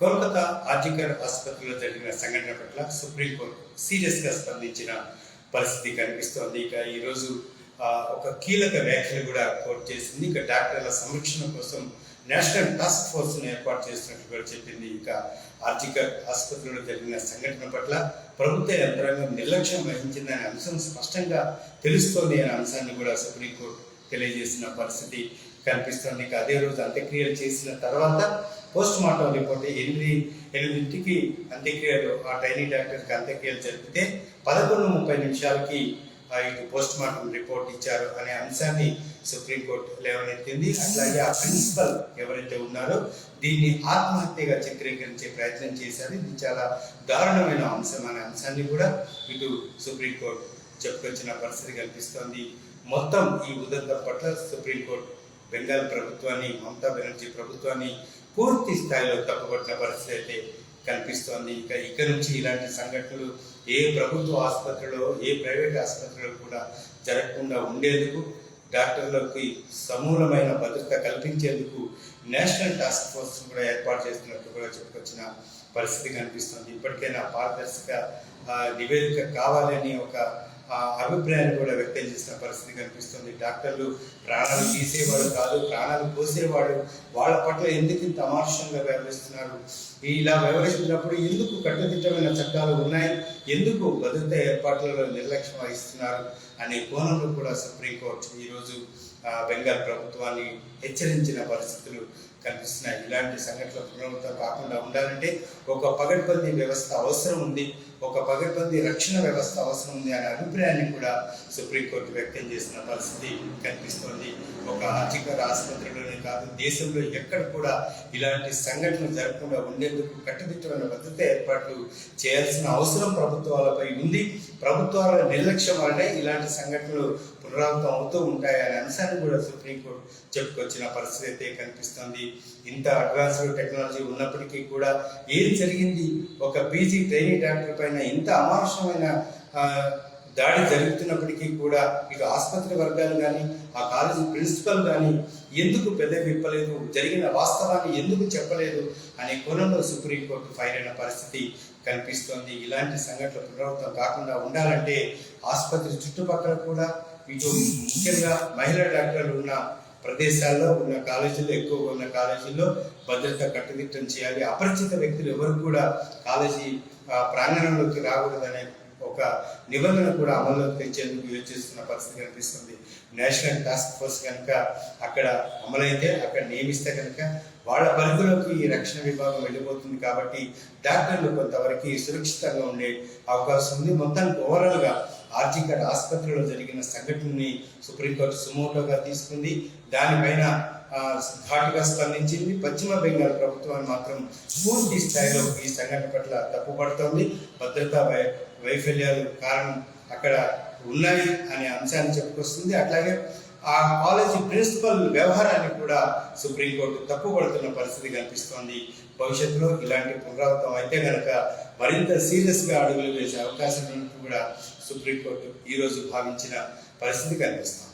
కోల్కతా ఆర్జికర్ ఆసుపత్రిలో జరిగిన సంఘటన పట్ల సుప్రీంకోర్టు సీరియస్గా స్పందించిన పరిస్థితి కనిపిస్తోంది. ఇక ఈరోజు ఒక కీలక వ్యాఖ్యలు కూడా కోర్టు చేసింది. ఇక డాక్టర్ల సంరక్షణ కోసం నేషనల్ టాస్క్ ఫోర్స్ను ఏర్పాటు చేసినట్టు కూడా చెప్పింది. ఇక ఆర్జికర్ ఆసుపత్రిలో జరిగిన సంఘటన పట్ల ప్రభుత్వ యంత్రాంగం నిర్లక్ష్యం వహించిందనే అంశం స్పష్టంగా తెలుస్తోంది అనే అంశాన్ని కూడా సుప్రీంకోర్టు తెలియజేసిన పరిస్థితి. కనిపిస్తుంది. అదే రోజు అంత్యక్రియలు చేసిన తర్వాత పోస్ట్ మార్టం రిపోర్ట్ ఎనిమిది ఎనిమిదింటికి అంత్యక్రియలు ఆ ట్రైనీ డాక్టర్కి అంత్యక్రియలు జరిపితే పదకొండు ముప్పై నిమిషాలకి ఆ ఇటు పోస్ట్ మార్టం రిపోర్ట్ ఇచ్చారు అనే అంశాన్ని సుప్రీంకోర్టు లేవనెత్తింది. అట్లాగే ఆ ప్రిన్సిపల్ ఎవరైతే ఉన్నారో దీన్ని ఆత్మహత్యగా చిత్రీకరించే ప్రయత్నం చేశారు. ఇది చాలా దారుణమైన అంశం అనే అంశాన్ని కూడా ఇటు సుప్రీంకోర్టు చెప్పుకొచ్చిన పరిస్థితి కనిపిస్తోంది. మొత్తం ఈ ఉదంతం పట్ల సుప్రీంకోర్టు బెంగాల్ ప్రభుత్వాన్ని మమతా బెనర్జీ ప్రభుత్వాన్ని పూర్తి స్థాయిలో తప్పుపట్టిన పరిస్థితి అయితే కనిపిస్తోంది. ఇక నుంచి ఇలాంటి సంఘటనలు ఏ ప్రభుత్వ ఆసుపత్రిలో ఏ ప్రైవేట్ ఆసుపత్రిలో కూడా జరగకుండా ఉండేందుకు డాక్టర్లకు సమూలమైన భద్రత కల్పించేందుకు నేషనల్ టాస్క్ ఫోర్స్ కూడా ఏర్పాటు చేస్తున్నట్టు కూడా చెప్పుకొచ్చిన పరిస్థితి కనిపిస్తుంది. ఇప్పటికైనా పారదర్శక నివేదిక కావాలని ఒక ఆ, అభిప్రాయాన్ని కూడా వ్యక్తం చేసిన పరిస్థితి కనిపిస్తుంది. డాక్టర్లు ప్రాణాలు తీసేవాడు కాదు ప్రాణాలు పోసేవాడు వాళ్ళ పట్ల ఎందుకు ఇంత అమానుషంగా వ్యవహరిస్తున్నారు? ఇలా వ్యవహరించినప్పుడు ఎందుకు కట్టుదిట్టమైన చట్టాలు ఉన్నాయి? ఎందుకు భద్రత ఏర్పాట్లలో నిర్లక్ష్యం వహిస్తున్నారు? అనే కోణంలో కూడా సుప్రీంకోర్టు ఈరోజు బెంగాల్ ప్రభుత్వాన్ని హెచ్చరించిన పరిస్థితులు కనిపిస్తున్నాయి. ఇలాంటి సంఘటనలు పునరావృతం కాకుండా ఉండాలంటే ఒక పగడ్బందీ వ్యవస్థ అవసరం ఉంది. ఒక పగడ్బందీ రక్షణ వ్యవస్థ అవసరం ఉంది అనే అభిప్రాయాన్ని కూడా సుప్రీంకోర్టు వ్యక్తం చేసిన పరిస్థితి కనిపిస్తోంది. ఒక ఆర్థిక ఆసుపత్రిలోనే కాదు దేశంలో ఎక్కడ కూడా ఇలాంటి సంఘటనలు జరగకుండా ఉండేందుకు కట్టుదిట్టమైన భద్రత ఏర్పాట్లు చేయాల్సిన అవసరం ప్రభుత్వాలపై ఉంది. ప్రభుత్వాల నిర్లక్ష్యం వల్లనే ఇలాంటి సంఘటనలు పునరావృతం అవుతూ ఉంటాయి. అనే అంశాన్ని కూడా సుప్రీంకోర్టు చెప్పుకొచ్చిన పరిస్థితి అయితే కనిపిస్తోంది. ఇంత అడ్వాన్స్డ్ టెక్నాలజీ ఉన్నప్పటికీ కూడా ఏం జరిగింది? ఒక పీజీ ట్రైనింగ్ డాక్టర్ పైన ఇంత అమానుషమైన దాడి జరుగుతున్నప్పటికీ కూడా ఇటు ఆసుపత్రి వర్గాలు కానీ ఆ కాలేజీ ప్రిన్సిపల్ కానీ ఎందుకు పెద్ద విప్పలేదు? జరిగిన వాస్తవాన్ని ఎందుకు చెప్పలేదు? అనే కోణంలో సుప్రీంకోర్టు ఫైర్ అయిన పరిస్థితి కనిపిస్తోంది. ఇలాంటి సంఘటనలు పునరావృతం కాకుండా ఉండాలంటే ఆసుపత్రి చుట్టుపక్కల కూడా ఇటు ముఖ్యంగా మహిళా డాక్టర్లు ఉన్న ప్రదేశాల్లో ఉన్న కాలేజీల్లో ఎక్కువగా ఉన్న కాలేజీల్లో భద్రత కట్టుదిట్టం చేయాలి. అపరిచిత వ్యక్తులు ఎవరు కూడా కాలేజీ ప్రాంగణంలోకి రాకూడదనే ఒక నిబంధన కూడా అమల్లోకి తెచ్చేందుకు యోచిస్తున్న పరిస్థితి కనిపిస్తుంది. నేషనల్ టాస్క్ ఫోర్స్ కనుక అక్కడ అమలైతే అక్కడ నియమిస్తే కనుక వాళ్ళ పరిధిలోకి ఈ రక్షణ విభాగం వెళ్ళిపోతుంది కాబట్టి డాక్టర్లు కొంతవరకు సురక్షితంగా ఉండే అవకాశం ఉంది. మొత్తానికి ఓవరాల్గా ఆర్జికర్ ఆసుపత్రిలో జరిగిన సంఘటనని సుప్రీంకోర్టు సుమోటోగా తీసుకుంది. దానిపైన ఘాటుగా స్పందించింది. పశ్చిమ బెంగాల్ ప్రభుత్వాన్ని మాత్రం పూర్తి స్థాయిలో ఈ సంఘటన పట్ల తప్పుపడుతోంది భద్రతా వై వైఫల్యాలు కారణం అక్కడ ఉన్నాయి అనే అంశాన్ని చెప్పుకొస్తుంది. అట్లాగే ఆ కాలేజీ ప్రిన్సిపల్ వ్యవహారాన్ని కూడా సుప్రీంకోర్టు తప్పుపడుతున్న పరిస్థితి కనిపిస్తోంది. భవిష్యత్తులో ఇలాంటి పునరావృతం అయితే కనుక మరింత సీరియస్గా అడుగులు వేసే అవకాశం ఉన్నట్టు కూడా సుప్రీంకోర్టు ఈ రోజు భావించిన పరిస్థితి కనిపిస్తోంది.